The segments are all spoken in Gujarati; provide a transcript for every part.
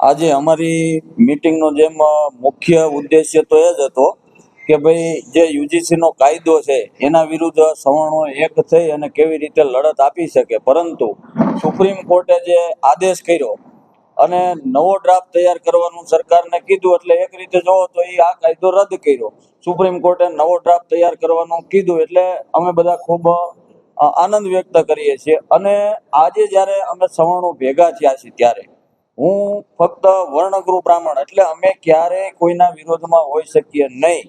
આજે અમારી મીટિંગનો જેમ મુખ્ય ઉદ્દેશ્ય તો એ જ હતો કે ભાઈ જે યુજીસીનો કાયદો છે, એના વિરુદ્ધ સવર્ણો એક થઈ અને કેવી રીતે લડત આપી શકે. પરંતુ સુપ્રીમ કોર્ટે જે આદેશ કર્યો અને નવો ડ્રાફ્ટ તૈયાર કરવાનું સરકારને કીધું, એટલે એક રીતે જોવો તો એ આ કાયદો રદ કર્યો. સુપ્રીમ કોર્ટે નવો ડ્રાફ્ટ તૈયાર કરવાનું કીધું, એટલે અમે બધા ખૂબ આનંદ વ્યક્ત કરીએ છીએ. અને આજે જ્યારે અમે સવર્ણો ભેગા થયા છીએ ત્યારે હું ફક્ત વર્ણગૃહ બ્રાહ્મણ એટલે અમે ક્યારેય કોઈના વિરોધમાં હોઈ શકીએ નહીં.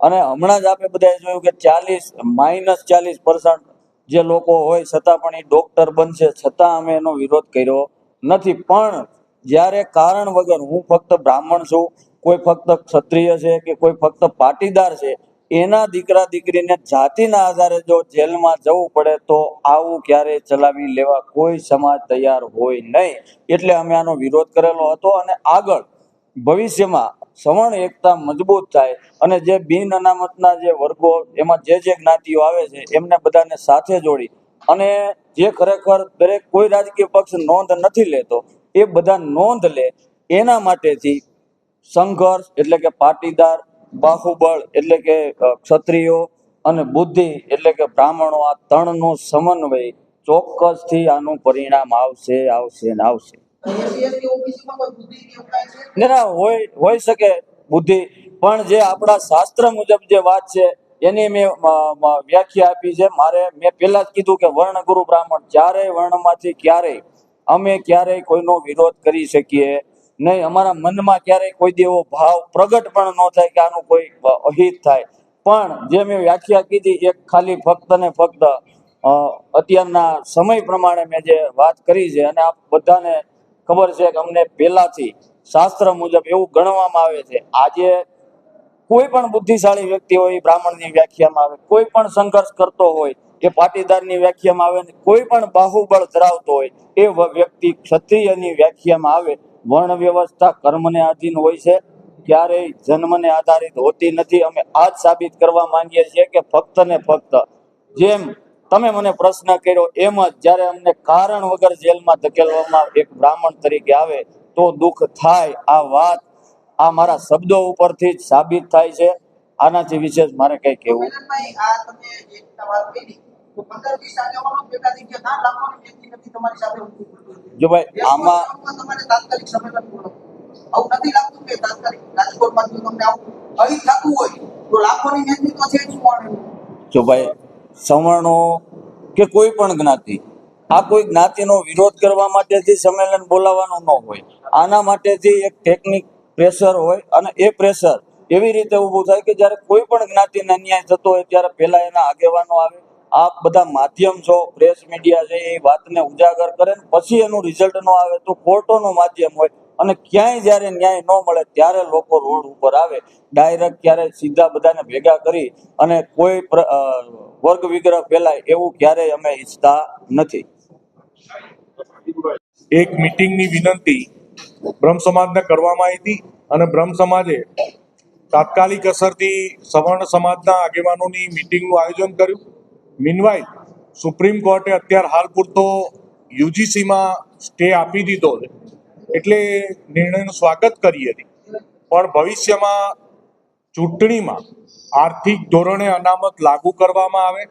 અને હમણાં જ આપણે બધાએ જોયું કે ચાલીસ માઇનસ ચાલીસ પર્સન્ટ જે લોકો હોય, છતાં પણ એ ડોક્ટર બનશે, છતાં અમે એનો વિરોધ કર્યો નથી. પણ જ્યારે કારણ વગર હું ફક્ત બ્રાહ્મણ છું, કોઈ ફક્ત ક્ષત્રિય છે કે કોઈ ફક્ત પાટીદાર છે એના દીકરા દીકરીને જાતિના આધારે જો જેલમાં જવું પડે તો આવું ક્યારે ચલાવી લેવા કોઈ સમાજ તૈયાર હોય નહીં. એટલે અમે આનો વિરોધ કરેલો હતો અને આગળ ભવિષ્યમાં સવર્ણ એકતા મજબૂત થાય અને જે બિન અનામતના જે વર્ગો એમાં જે જે જ્ઞાતિઓ આવે છે એમને બધાને સાથે જોડી અને જે ખરેખર દરેક કોઈ રાજકીય પક્ષ નોંધ નથી લેતો એ બધા નોંધ લે એના માટેથી સંઘર્ષ એટલે કે પાટીદાર બાહુબળ એટલે કે ક્ષત્રિયો અને બુદ્ધિ એટલે કે બ્રાહ્મણો આ ત્રણનો સમન્વય ચોક્કસથી આનું પરિણામ આવશે આવશે ને આવશે. ના હોય હોય શકે બુદ્ધિ, પણ જે આપણા શાસ્ત્ર મુજબ જે વાત છે, એની મેં વ્યાખ્યા આપી છે. મારે, મેં પહેલા જ કીધું કે વર્ણ ગુરુ બ્રાહ્મણ ચારેય વર્ણમાંથી ક્યારેય, અમે ક્યારેય કોઈનો વિરોધ કરી શકીએ નહીં, અમારા મનમાં ક્યારેય કોઈ દેવો ભાવ પ્રગટ પણ ન થાય કે આનું કોઈ અહિત થાય. પણ જે મેં વ્યાખ્યા કીધી, એક ખાલી ફક્ત ને ફક્ત અત્યારના સમય પ્રમાણે મેં જે વાત કરી છે અને આપ બધાને ખબર છે કે અમને પહેલાથી શાસ્ત્ર મુજબ એવું ગણવામાં આવે છે. આજે કોઈ પણ બુદ્ધિશાળી વ્યક્તિ હોય, એ બ્રાહ્મણની વ્યાખ્યામાં આવે. કોઈ પણ સંઘર્ષ કરતો હોય, એ પાટીદારની વ્યાખ્યામાં આવે કોઈ પણ બાહુબળ ધરાવતો હોય, એ વ્યક્તિ ક્ષત્રિયની વ્યાખ્યામાં આવે. વર્ણ વ્યવસ્થા કર્મને આધીન હોય છે. ક્યારેય જન્મને આધારિત હોતી નથી. અમે આજ સાબિત કરવા માંગીએ છીએ કે ફક્ત ને ફક્ત જેમ તમે મને પ્રશ્ન કર્યો એમ જ જ્યારે અમને કારણ વગર જેલમાં ધકેલવામાં એક બ્રાહ્મણ તરીકે આવે તો દુઃખ થાય. આ વાત આ મારા શબ્દો ઉપરથી જ સાબિત થાય છે. આનાથી વિશેષ મારે કઈ કહેવું જે રીતના વાત કરી તો પંદર વીસ આગેવાનો ભેગા થઈ ગયા. ના લાખોની વ્યક્તિ નથી તમારી સાથે જો ભાઈ આમાં તમારે તાત્કાલિક સંમેલન પૂર્ણ આવું નથી લાગતું કે તાત્કાલિક રાજકોટમાં જો તમને આવું અહીં થતું હોય તો લાખોની વ્યક્તિ તો છે જ જો ભાઈ સવર્ણો કે કોઈ પણ જ્ઞાતિ આ કોઈ જ્ઞાતિનો વિરોધ કરવા માટેથી સંમેલન બોલાવવાનું ન હોય. આના માટેથી એક ટેકનિક પ્રેશર હોય અને એ પ્રેશર એવી રીતે ઊભું થાય કે જ્યારે કોઈ પણ જ્ઞાતિને અન્યાય થતો હોય ત્યારે પહેલા એના આગેવાનો આવે આપ બધા માધ્યમ છો પ્રેસ મીડિયા છે, એ વાતને ઉજાગર કરે ને પછી એનું રિઝલ્ટ ન આવે તો કોર્ટોનું માધ્યમ હોય અને ક્યાંય જ્યારે ન્યાય ન મળે ત્યારે લોકો રોડ ઉપર આવે. ડાયરેક્ટ ક્યારે સીધા બધાને ભેગા કરી અને કોઈ વર્ગ વિગ્રહ ફેલાય એવું ક્યારેય અમે ઈચ્છતા નથી. એક મીટિંગની વિનંતી બ્રહ્મ સમાજને કરવામાં આવી હતી અને બ્રહ્મ સમાજે તાત્કાલિક અસરથી સવર્ણ સમાજના આગેવાનોની મીટિંગનું આયોજન કર્યું. મીનવાઇલ સુપ્રીમ કોર્ટે અત્યાર હાલ પૂરતો યુજીસીમાં સ્ટે આપી દીધો છે. એટલે નિર્ણયનું સ્વાગત કરી હતી. પણ ભવિષ્યમાં ચૂંટણીમાં આર્થિક ધોરણે અનામત લાગુ કરવામાં આવે.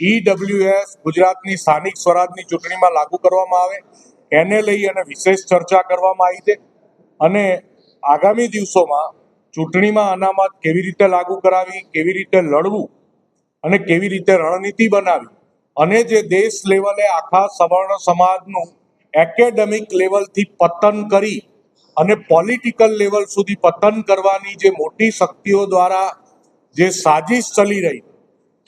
ઈડબ્લ્યુએસ ગુજરાતની સ્થાનિક સ્વરાજની ચૂંટણીમાં લાગુ કરવામાં આવે. એને લઈ અને વિશેષ ચર્ચા કરવામાં આવી છે. અને આગામી દિવસોમાં ચૂંટણીમાં અનામત કેવી રીતે લાગુ કરાવી, કેવી રીતે લડવું અને કેવી રીતે રણનીતિ બનાવી? અને જે દેશ લેવલે આખા સવર્ણ સમાજનું એકેડેમિક લેવલથી પતન કરી અને પોલિટિકલ લેવલ સુધી પતન કરવાની જે મોટી શક્તિઓ દ્વારા જે સાજિશ ચલી રહી,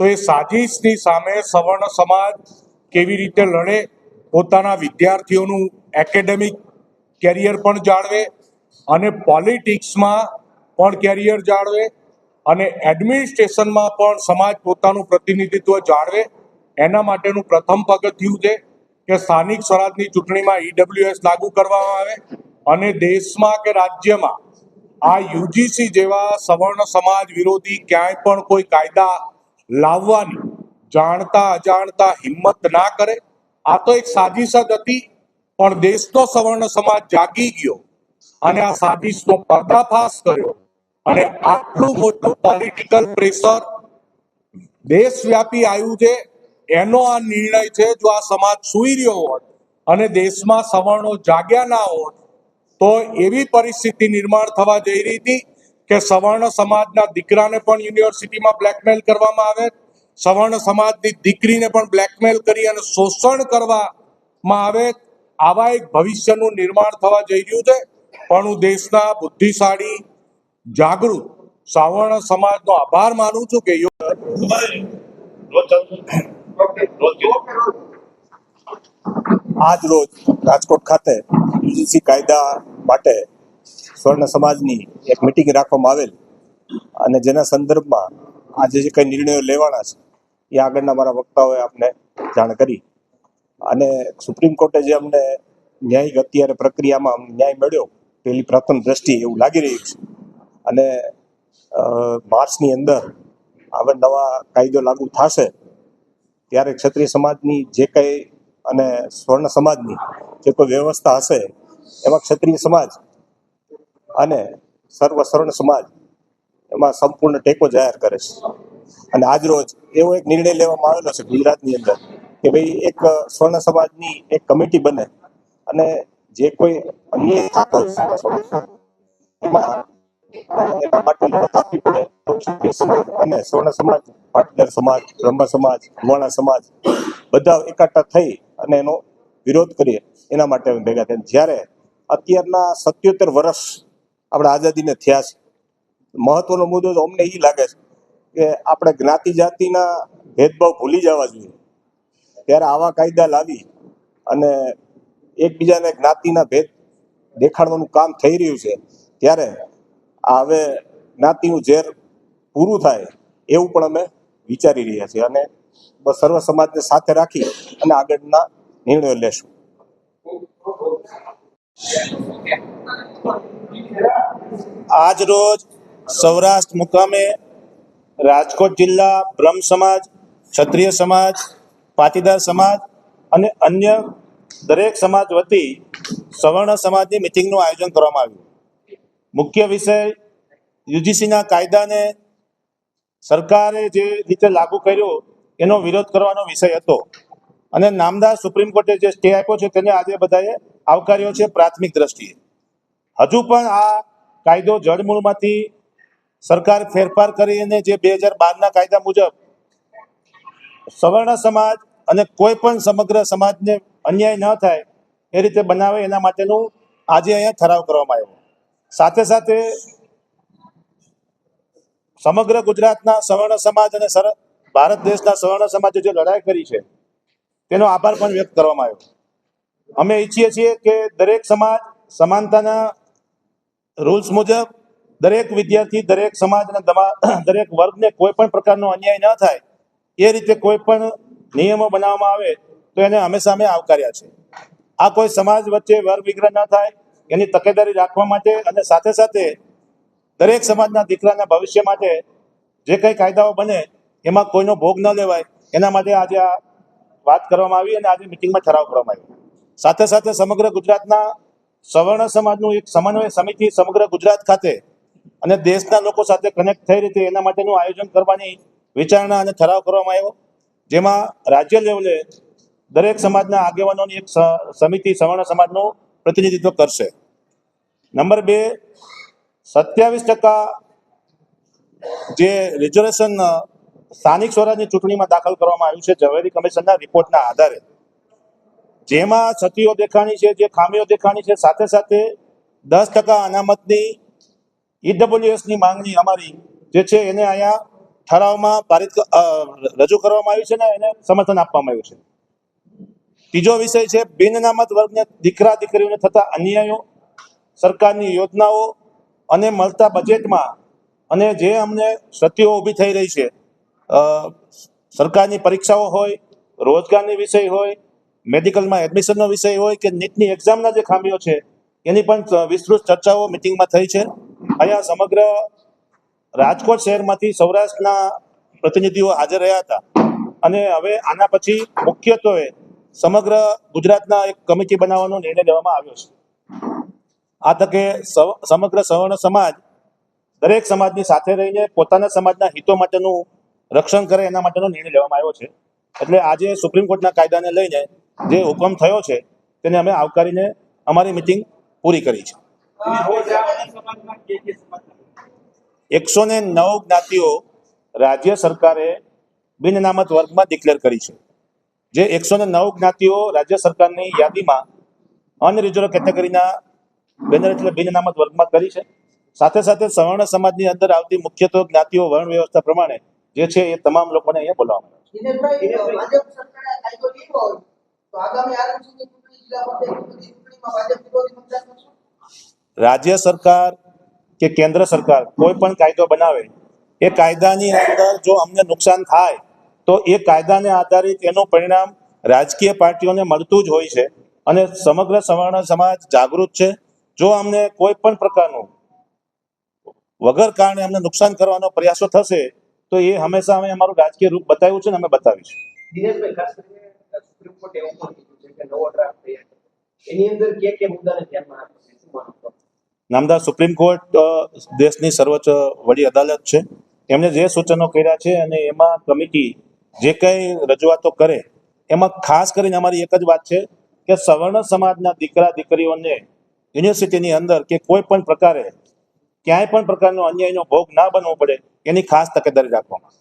તો એ સાજિશની સામે સવર્ણ સમાજ કેવી રીતે લડે, પોતાના વિદ્યાર્થીઓનું એકેડેમિક કેરિયર પણ જાળવે અને પોલિટિક્સમાં પણ કેરિયર જાળવે અને એડમિનિસ્ટ્રેશનમાં પણ સમાજ પોતાનું પ્રતિનિધિત્વ જાળવે. એના માટેનું પ્રથમ પગથિયું છે કે સ્થાનિક સ્વરાજની ચૂંટણીમાં ઈડબ્લ્યુએસ લાગુ કરવામાં આવે અને દેશમાં કે રાજ્યમાં આ યુજીસી જેવા સવર્ણ સમાજ વિરોધી ક્યાંય પણ કોઈ કાયદા લાવવાની જાણતા અજાણતા હિંમત ના કરે. આ તો એક સાજિશ જ હતી, પણ દેશનો સવર્ણ સમાજ જાગી ગયો અને આ સાજિશનો પર્દાફાશ કર્યો. અને આટલું મોટું પોલિટિકલ પ્રેશર દેશવ્યાપી આવ્યું છે, એનો આ નિર્ણય છે, જો આ સમાજ સુઈ રહ્યો હોત અને દેશમાં સવર્ણો જાગ્યા ના હોત, તો એવી પરિસ્થિતિ નિર્માણ થવા જઈ રહી હતી કે સવર્ણ સમાજના દીકરાને પણ યુનિવર્સિટીમાં બ્લેકમેલ કરવામાં આવે સવર્ણ સમાજની દીકરીને પણ બ્લેકમેલ કરી અને શોષણ કરવામાં આવે, આવા એક ભવિષ્યનું નિર્માણ થવા જઈ રહ્યું છે. પણ હું દેશના બુદ્ધિશાળી જાગૃત સવર્ણ સમાજનો આભાર માનું છું કે આજ રોજ રાજકોટ ખાતે યુજીસી કાયદા માટે સ્વર્ણ સમાજની એક મિટિંગ રાખવામાં આવેલ. અને જેના સંદર્ભમાં આજે જે કંઈ નિર્ણયો લેવાના છે, એ આગળના મારા વક્તાઓએ આપને જાણ કરી. અને સુપ્રીમ કોર્ટે જે અમને ન્યાયિક અત્યારે પ્રક્રિયામાં ન્યાય મળ્યો પેલી પ્રથમ દ્રષ્ટિએ એવું લાગી રહ્યું છે. અને માર્ચની અંદર હવે નવા કાયદો લાગુ થશે, ત્યારે ક્ષત્રિય સમાજની જે કંઈ અને સ્વર્ણ સમાજની જે કોઈ વ્યવસ્થા હશે, એમાં ક્ષત્રિય સમાજ અને સર્વ સ્વર્ણ સમાજ એમાં સંપૂર્ણ ટેકો જાહેર કરે છે. અને આજ રોજ એવો એક નિર્ણય લેવામાં આવેલો છે ગુજરાતની અંદર કે ભાઈ એક સ્વર્ણ સમાજની એક કમિટી બને અને જે કોઈ અન્યાય અને સ્વર્ણ થયા છે મહત્વનો મુદ્દો તો અમને એ લાગે છે કે આપણે જ્ઞાતિ જાતિના ભેદભાવ ભૂલી જવા જોઈએ ત્યારે આવા કાયદા લાવી અને એકબીજાને જ્ઞાતિના ભેદ દેખાડવાનું કામ થઈ રહ્યું છે ત્યારે હવે જ્ઞાતિનું ઝેર પૂરું થાય એવું પણ અમે વિચારી રહ્યા છીએ અને સર્વ સમાજને સાથે રાખી અને આગળના નિર્ણયો લેશું. આજ રોજ સૌરાષ્ટ્ર મુકામે રાજકોટ જિલ્લા બ્રહ્મ સમાજ, ક્ષત્રિય સમાજ, પાટીદાર સમાજ અને અન્ય દરેક સમાજ વતી સવર્ણ સમાજની મિટિંગનું આયોજન કરવામાં આવ્યું. મુખ્ય વિષય યુજીસીના કાયદાને સરકારે જે રીતે લાગુ કર્યો, એનો વિરોધ કરવાનો વિષય હતો. અને નામદાર સુપ્રીમ કોર્ટે જે સ્ટે આપ્યો છે, તેને આજે બધાએ આવકાર્યો છે પ્રાથમિક દ્રષ્ટિએ. હજુ પણ આ કાયદો જળમૂળમાંથી સરકાર ફેરફાર કરીને જે બે હજાર બારના કાયદા મુજબ સવર્ણ સમાજ અને કોઈ પણ સમગ્ર સમાજને અન્યાય ન થાય, એ રીતે બનાવે એના માટેનું આજે અહીંયા ઠરાવ કરવામાં આવ્યો. સાથે સાથે સમગ્ર ગુજરાતના સવર્ણ સમાજ અને ભારત દેશના સવર્ણ સમાજે જે લડાઈ કરી છે, તેનો આભાર પણ વ્યક્ત કરવામાં આવ્યો. અમે ઈચ્છીએ છીએ કે દરેક સમાજ સમાનતાના રૂલ્સ મુજબ દરેક વિદ્યાર્થી, દરેક સમાજ અને દરેક વર્ગને કોઈ પણ પ્રકારનો અન્યાય ન થાય, એ રીતે કોઈ પણ નિયમો બનાવવામાં આવે તો એને હંમેશા અમે આવકાર્યા છે. આ કોઈ સમાજ વચ્ચે વર્ગ વિગ્રહ ન થાય એની તકેદારી રાખવા માટે અને સાથે સાથે દરેક સમાજના દીકરાના ભવિષ્ય માટે જે કંઈ કાયદાઓ બને, એમાં કોઈનો ભોગ ન લેવાય. એના માટે આજે આ વાત કરવામાં આવી અને આજે મિટિંગમાં ઠરાવ કરવામાં આવ્યો. સાથે સાથે સમગ્ર ગુજરાતના સવર્ણ સમાજનું એક સમન્વય સમિતિ સમગ્ર ગુજરાત ખાતે અને દેશના લોકો સાથે કનેક્ટ થઈ રીતે એના માટેનું આયોજન કરવાની વિચારણા અને ઠરાવ કરવામાં આવ્યો. જેમાં રાજ્ય લેવલે દરેક સમાજના આગેવાનોની એક સમિતિ, સવર્ણ સમાજનું પ્રતિનિધિત્વ કરશે. નંબર બે, સત્યાવીસ ટકા જે રિઝર્વેશન સ્થાનિક સ્વરાજની ચૂંટણીમાં દાખલ કરવામાં આવ્યું છે ઝવેરી કમિશનના રિપોર્ટના આધારે. જેમાં ક્ષતિઓ દેખાણી છે, જે ખામીઓ દેખાણી છે, સાથે સાથે દસ ટકા અનામતની ઈડબ્લ્યુએસની માંગણી અમારી જે છે, એને અહીંયા ઠરાવમાં પારિત રજૂ કરવામાં આવ્યું છે ને એને સમર્થન આપવામાં આવ્યું છે. ત્રીજો વિષય છે બિન અનામત વર્ગને દીકરા દીકરીઓને થતા અન્યાયો, સરકારની યોજનાઓ અને મળતા બજેટમાં અને જે અમને ક્ષતિઓ ઊભી થઈ રહી છે સરકારની પરીક્ષાઓ હોય, રોજગારની વિષય હોય, મેડિકલમાં એડમિશનનો વિષય હોય કે નીટની એક્ઝામના જે ખામીઓ છે, એની પણ વિસ્તૃત ચર્ચાઓ મિટિંગમાં થઈ છે. અહીંયા સમગ્ર રાજકોટ શહેરમાંથી સૌરાષ્ટ્રના પ્રતિનિધિઓ હાજર રહ્યા હતા. અને હવે આના પછી મુખ્યત્વે સમગ્ર ગુજરાતના એક કમિટી બનાવવાનો નિર્ણય લેવામાં આવ્યો છે. આ તકે સમગ્ર સવર્ણ સમાજ દરેક સમાજની સાથે રહીને પોતાના સમાજના હિતો માટેનું રક્ષણ કરે એના માટેનો નિર્ણય લેવામાં આવ્યો છે. એટલે આજે સુપ્રીમ કોર્ટના કાયદાને લઈને જે હુકમ થયો છે, તેને અમે આવકારીને અમારી મિટિંગ પૂરી કરી છે. એકસો ને નવ જ્ઞાતિઓ રાજ્ય સરકારે બિન અનામત વર્ગમાં ડિક્લેર કરી છે. જે એકસો ને નવ જ્ઞાતિઓ રાજ્ય સરકારની યાદીમાં અનરિઝર્વ કેટેગરીના બેનર એટલે બિન અનામત વર્ગમાં કરી છે. સાથે સાથે સવર્ણ સમાજની અંદર આવતી મુખ્યત્વે જ્ઞાતિઓ વર્ણ વ્યવસ્થા પ્રમાણે જે છે એ તમામ લોકોને અહીંયા બોલાવવામાં રાજ્ય સરકાર કે કેન્દ્ર સરકાર કોઈ પણ કાયદો બનાવે એ કાયદાની અંદર જો અમને નુકસાન થાય તો એ કાયદાને આધારિત એનું પરિણામ રાજકીય પાર્ટીઓને મળતું જ હોય છે અને સમગ્ર સવર્ણ સમાજ જાગૃત છે. જો અમને કોઈ પણ પ્રકારનું વગર કારણે અમને નુકસાન કરવાનો પ્રયાસો થશે તો એ હંમેશા અમે અમારું રાજકીય રૂપ બતાવ્યું છે ને અમે બતાવીશું? નામદાર સુપ્રીમ કોર્ટ દેશની સર્વોચ્ચ વડી અદાલત છે. એમણે જે સૂચનો કર્યા છે અને એમાં કમિટી જે કંઈ રજૂઆતો કરે, એમાં ખાસ કરીને અમારી એક જ વાત છે કે સવર્ણ સમાજના દીકરા, દીકરીઓને યુનિવર્સિટીની અંદર કે કોઈ પણ પ્રકારે ક્યાંય પણ પ્રકારનો અન્યાયનો ભોગ ના બનવો પડે, એની ખાસ તકેદારી રાખવામાં.